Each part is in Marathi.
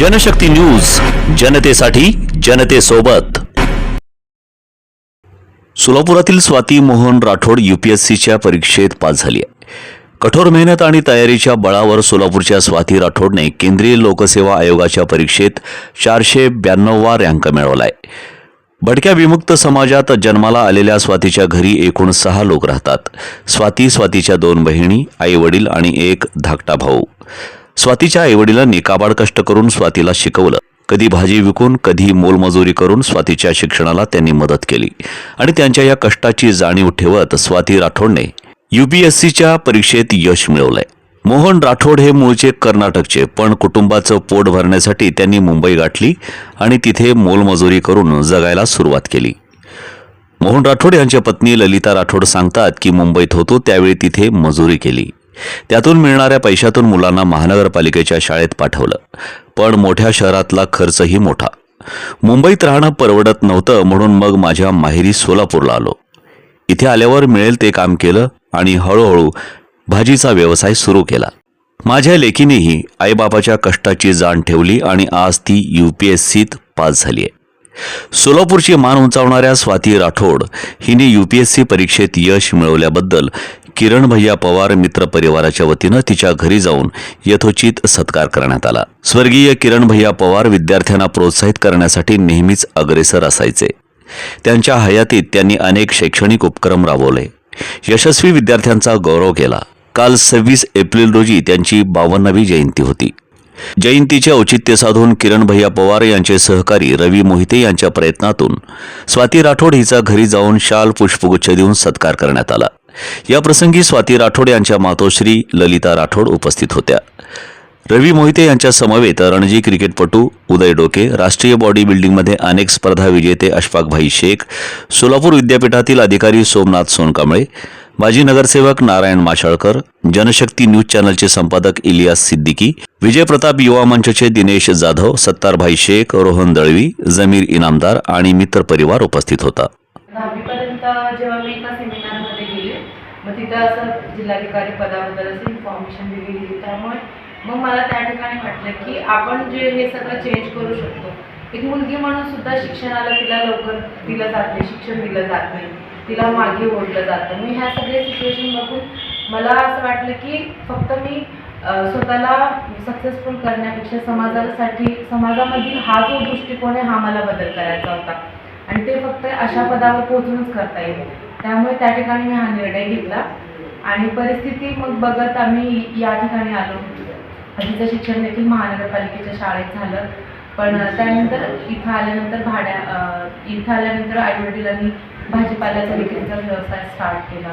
जनशक्ती न्यूज जनतेसाठी जनतेसोबत. सोलापुरातील स्वाती मोहन राठोड युपीएससीच्या परीक्षेत पास झाली आहे. कठोर मेहनत आणि तयारीच्या बळावर सोलापूरच्या स्वाती राठोडने केंद्रीय लोकसेवा आयोगाच्या परीक्षेत चारशे ब्याण्णववा रँक मिळवलाय भटक्या विमुक्त समाजात जन्माला आलेल्या स्वातीच्या घरी एकूण सहा लोक राहतात. स्वाती स्वातीच्या दोन बहिणी आई वडील आणि एक धाकटा भाऊ. स्वातीच्या आईवडिलांनी काबाड कष्ट करून स्वातीला शिकवलं. कधी भाजी विकून कधी मोलमजुरी करून स्वातीच्या शिक्षणाला त्यांनी मदत केली. आणि त्यांच्या या कष्टाची जाणीव ठेवत स्वाती राठोडने युपीएससीच्या परीक्षेत यश मिळवलंय. मोहन राठोड हे मूळचे कर्नाटकचे पण कुटुंबाचं पोट भरण्यासाठी त्यांनी मुंबई गाठली आणि तिथे मोलमजुरी करून जगायला सुरुवात केली. मोहन राठोड यांच्या पत्नी ललिता राठोड सांगतात की मुंबईत होतो त्यावेळी तिथे मजुरी केली. त्यातून मिळणाऱ्या पैशातून मुलांना महानगरपालिकेच्या शाळेत पाठवलं. पण मोठ्या शहरातला खर्चही मोठा. मुंबईत राहणं परवडत नव्हतं म्हणून मग माझ्या माहेरी सोलापूरला आलो. इथे आल्यावर मिळेल ते काम केलं आणि हळूहळू भाजीचा व्यवसाय सुरू केला. माझ्या लेकीनेही आईबापाच्या कष्टाची जाण ठेवली आणि आज ती यू पी एस सीत पास झाली आहे सोलापूरची मान उंचावणाऱ्या स्वाती राठोड हिने यूपीएससी परीक्षेत यश मिळवल्याबद्दल किरण भैया पवार मित्र परिवाराच्या वतीनं तिच्या घरी जाऊन यथोचित सत्कार करण्यात आला. स्वर्गीय किरण भैया पवार विद्यार्थ्यांना प्रोत्साहित करण्यासाठी नेहमीच अग्रेसर असायचे. त्यांच्या हयातीत त्यांनी अनेक शैक्षणिक उपक्रम राबवले. यशस्वी विद्यार्थ्यांचा गौरव केला. काल सव्वीस एप्रिल रोजी त्यांची बावन्नावी जयंती होती. जयंतीचे औचित्य साधून किरण भैया पवार यांचे सहकारी रवी मोहिते यांच्या प्रयत्नातून स्वाती राठोड हिचा घरी जाऊन शाल पुष्पगुच्छ देऊन सत्कार करण्यात आला. या प्रसंगी स्वाती राठोड यांच्या मातोश्री ललिता राठोड उपस्थित होत्या. रवी मोहिते यांच्या समवेत रणजी क्रिकेटपटू उदय डोके राष्ट्रीय बॉडी बिल्डिंगमध्ये अनेक स्पर्धा विजेते अशफाकभाई शेख सोलापूर विद्यापीठातील अधिकारी सोमनाथ सोनकांबळे माजी नगरसेवक नारायण माशाळकर जनशक्ती न्यूज चॅनलचे संपादक इलियास सिद्दीकी विजय प्रताप युवा मंचचे दिनेश जाधव सत्तारभाई शेख रोहन दळवी जमीर इनामदार आणि मित्र परिवार उपस्थित होता दहावीपर्यंत जेव्हा मी एका सेमिनारमध्ये गेले मग तिथं असं जिल्हाधिकारी पदाबद्दल असं इन्फॉर्मेशन दिली गेली. त्यामुळे मग मला त्या ठिकाणी वाटलं की आपण जे हे सगळं चेंज करू शकतो. एक मुलगी म्हणून सुद्धा शिक्षणाला तिला लवकर दिलं जात नाही शिक्षण दिलं जात नाही. तिला मागे ओढलं जातं मी ह्या सगळ्या सिच्युएशन बघून मला असं वाटलं की फक्त मी स्वतःला सक्सेसफुल करण्यापेक्षा समाजासाठी समाजामधील हा जो दृष्टिकोन आहे हा मला बदल करायचा होता. आणि ते फक्त अशा पदावर पोहोचूनच करता येईल. त्यामुळे त्या ठिकाणी मी हा निर्णय घेतला. आणि परिस्थिती मग बघत आम्ही या ठिकाणी आलो. तिचं शिक्षण देखील महानगरपालिकेच्या शाळेत झालं. पण त्यानंतर इथं आल्यानंतर भाड्या इथं आल्यानंतर आईवडिलांनी भाजीपाल्याचा विक्रीचा व्यवसाय स्टार्ट केला.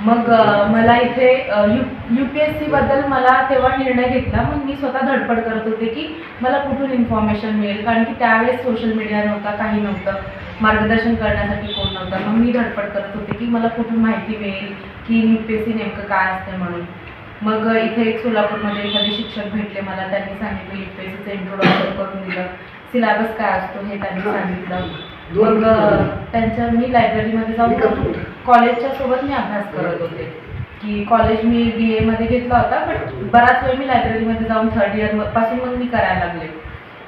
मग मला इथे यू यू पी एस सीबद्दल मला तेव्हा निर्णय घेतला. मग मी स्वतः धडपड करत होते की मला कुठून इन्फॉर्मेशन मिळेल? कारण की त्यावेळेस सोशल मीडिया नव्हता काही नव्हतं. मार्गदर्शन करण्यासाठी कोण नव्हतं. मग मी धडपड करत होते की मला कुठून माहिती मिळेल की यू पी एस सी नेमकं काय असते म्हणून. मग इथे एक सोलापूरमध्ये एखादे शिक्षक भेटले मला. त्यांनी सांगितलं यू पी एस सीचं इंट्रोडक्शन करून दिलं. सिलेबस काय असतो हे त्यांनी सांगितलं. मग त्यांच्या मी लायब्ररीमध्ये जाऊन कॉलेजच्या सोबत मी अभ्यास करत होते. की कॉलेज मी बी एमध्ये घेतला होता बट बराच वेळ मी लायब्ररीमध्ये जाऊन थर्ड इयरपासून मग मी करायला लागले.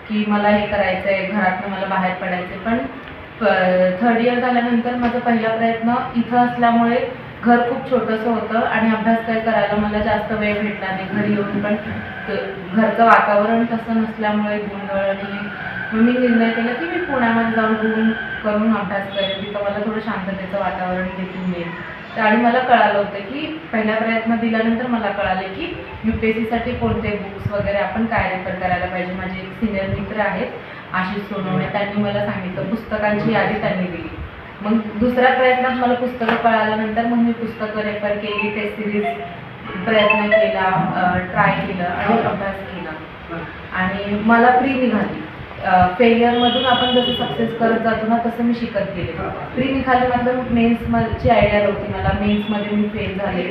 की मला हे करायचं आहे घरातनं मला बाहेर पडायचं पण थर्ड इयर झाल्यानंतर माझा पहिला प्रयत्न इथं असल्यामुळे घर खूप छोटंसं होतं आणि अभ्यास काय करायला मला जास्त वेळ भेटला नाही. घरी येऊन पण घरचं वातावरण तसं नसल्यामुळे गोंधळ आणि मग मी निर्णय केला की मी पुण्यामध्ये जाऊन रूम करून अभ्यास करेन. तिथं मला थोडं शांततेचं वातावरण देखील मिळेल. तर आणि मला कळालं होतं की पहिला प्रयत्न दिल्यानंतर मला कळाले की यू पी एस सीसाठी कोणते बुक्स वगैरे आपण काय रेफर करायला पाहिजे. माझे एक सिनियर मित्र आहेत. आशिष सोनवणे त्यांनी मला सांगितलं पुस्तकांची यादी त्यांनी दिली. मग दुसऱ्या प्रयत्नात मला पुस्तकं कळाल्यानंतर मग मी पुस्तकं रेफर केली टेस्ट सिरीज प्रयत्न केला ट्राय केलं आणि अभ्यास केला. आणि मला प्री निघाली. फेलियरमधून आपण जसं सक्सेस करत जातो ना तसं मी शिकत गेले. प्री निघाली मतलब मेन्सची आयडिया नव्हती मला. मेन्समध्ये मी फेल झाले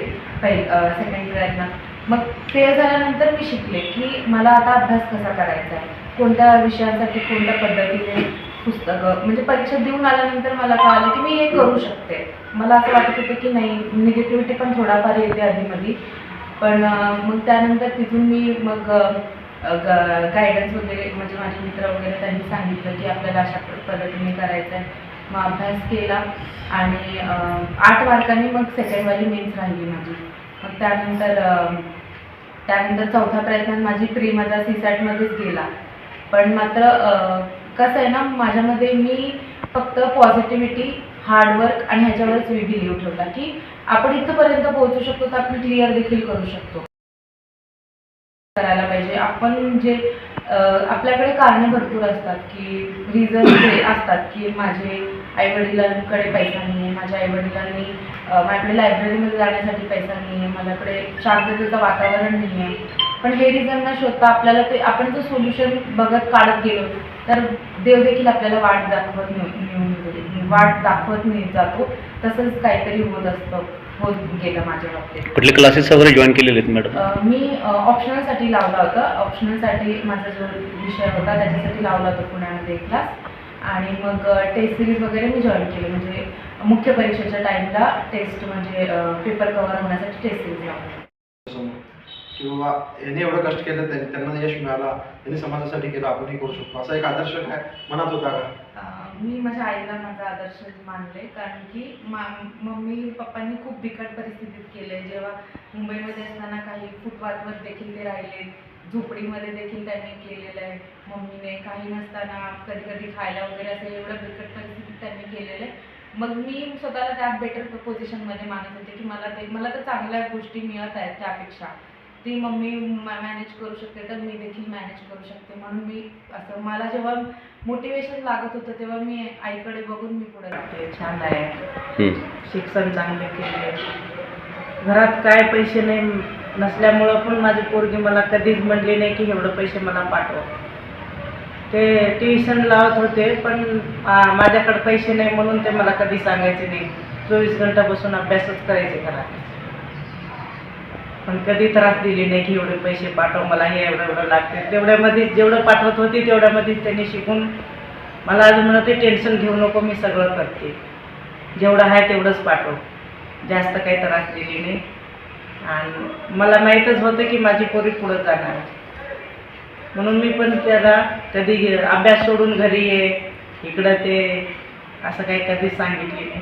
पहिल सेकंड प्रयत्नात मग फेल झाल्यानंतर मी शिकले की मला आता अभ्यास कसा करायचा आहे? कोणत्या विषयासाठी कोणत्या पद्धतीने पुस्तकं म्हणजे परीक्षा देऊन आल्यानंतर मला कळालं की मी हे करू शकते. मला असं वाटत होतं की नाही निगेटिव्हिटी पण थोडाफार येते आधीमध्ये पण मग त्यानंतर तिथून मी मग गायडन्स वगैरे म्हणजे माझे मित्र वगैरे त्यांनी सांगितलं की आपल्याला अशा पद्धतीने करायचं आहे मग अभ्यास केला आणि आठ मार्कांनी मग सेकंडवाली मेन्स राहिली माझी. मग त्यानंतर त्यानंतर चौथा प्रयत्नात माझी प्री माझा सीसॅटमध्येच गेला. पण मात्र कसं आहे ना माझ्यामध्ये मी फक्त पॉझिटिव्हिटी हार्डवर्क आणि ह्याच्यावरच मी बिलीव ठेवला की आपण इथंपर्यंत पोहोचू शकतो तर आपण क्लिअर देखील करू शकतो. करायला पाहिजे. आपण जे आपल्याकडे कारणे भरपूर असतात की रिझन जे असतात की माझे आईवडिलांकडे पैसा नाही आहे माझ्या आईवडिलांनी अं, माझ्याकडे लायब्ररीमध्ये जाण्यासाठी पैसा नाही आहे माझ्याकडे शांततेचं वातावरण नाही आहे पण हे रिझन न शोधता आपल्याला ते आपण जर सोल्युशन बघत काढत गेलो तर देव देखील आपल्याला वाट दाखवत नेऊन वाट दाखवत नाही जातो. तसंच काहीतरी होत असतं होत गेलं माझ्या बाबतीत. कुठले क्लासेस वगैरे जॉईन केलेले आहेत मॅडम अ, मी ऑप्शनलसाठी लावला होता. ऑप्शनलसाठी माझा जो विषय होता त्याच्यासाठी लावला होता पुण्यामध्ये एक क्लास आणि मग टेस्ट सिरीज वगैरे मी जॉईन केले. म्हणजे मुख्य परीक्षेच्या टाईमला टेस्ट म्हणजे पेपर कव्हर होण्यासाठी टेस्ट सिरीज लावला. किंवा याने एवढं कष्ट केलं त्यांनी त्यांना यश मिळाला त्यांनी समाजासाठी केलं आपणही करू शकतो. असा एक आदर्श काय मनात होता का? मी माझ्या आईला माझा आदर्श मानले कारण की मा मम्मी पप्पांनी खूप बिकट परिस्थितीत केले. जेव्हा मुंबईमध्ये असताना काही फुटपाथवर देखील ते राहिले झोपडीमध्ये देखील त्यांनी केलेलं आहे. मम्मीने काही नसताना कधी कधी खायला वगैरे असं एवढं बिकट परिस्थितीत त्यांनी केलेलं आहे. मग मी स्वतःला त्यात बेटर पोझिशनमध्ये मानत होते की मला ते मला तर चांगल्या गोष्टी मिळत आहेत त्यापेक्षा. ती मम्मी मॅनेज करू शकते तर मी देखील मॅनेज करू शकते. म्हणून मी असं मला जेव्हा मोटिवेशन लागत होतं तेव्हा मी आईकडे बघून मी पुढे ते छान आहे. शिक्षण चांगले केले. घरात काय पैसे नाही नसल्यामुळं पण माझी पोरगी मला कधीच म्हणली नाही की एवढं पैसे मला पाठव. ते ट्युशन लावत होते पण माझ्याकडे पैसे नाही म्हणून ते मला कधी सांगायचे नाही. चोवीस घंटा बसून अभ्यासच करायचे घरात. पण कधी त्रास दिली नाही की एवढे पैसे पाठव मला हे एवढं एवढं लागते तेवढ्यामध्येच जेवढं पाठवत होती तेवढ्यामध्येच त्यांनी शिकून मला अजून म्हणते टेन्शन घेऊ नको मी सगळं करते. जेवढं आहे तेवढंच पाठव. जास्त काही त्रास दिली नाही. आणि मला माहीतच होतं की माझी पोरी पुढं जाणार. म्हणून मी पण त्याला कधी अभ्यास सोडून घरी ये इकडं ते असं काही कधीच सांगितले नाही.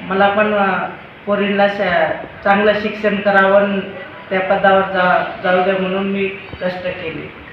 मला पण पोरींना शा चांगलं शिक्षण करावं त्या पदावर जा जाऊ द्या म्हणून मी कष्ट केले.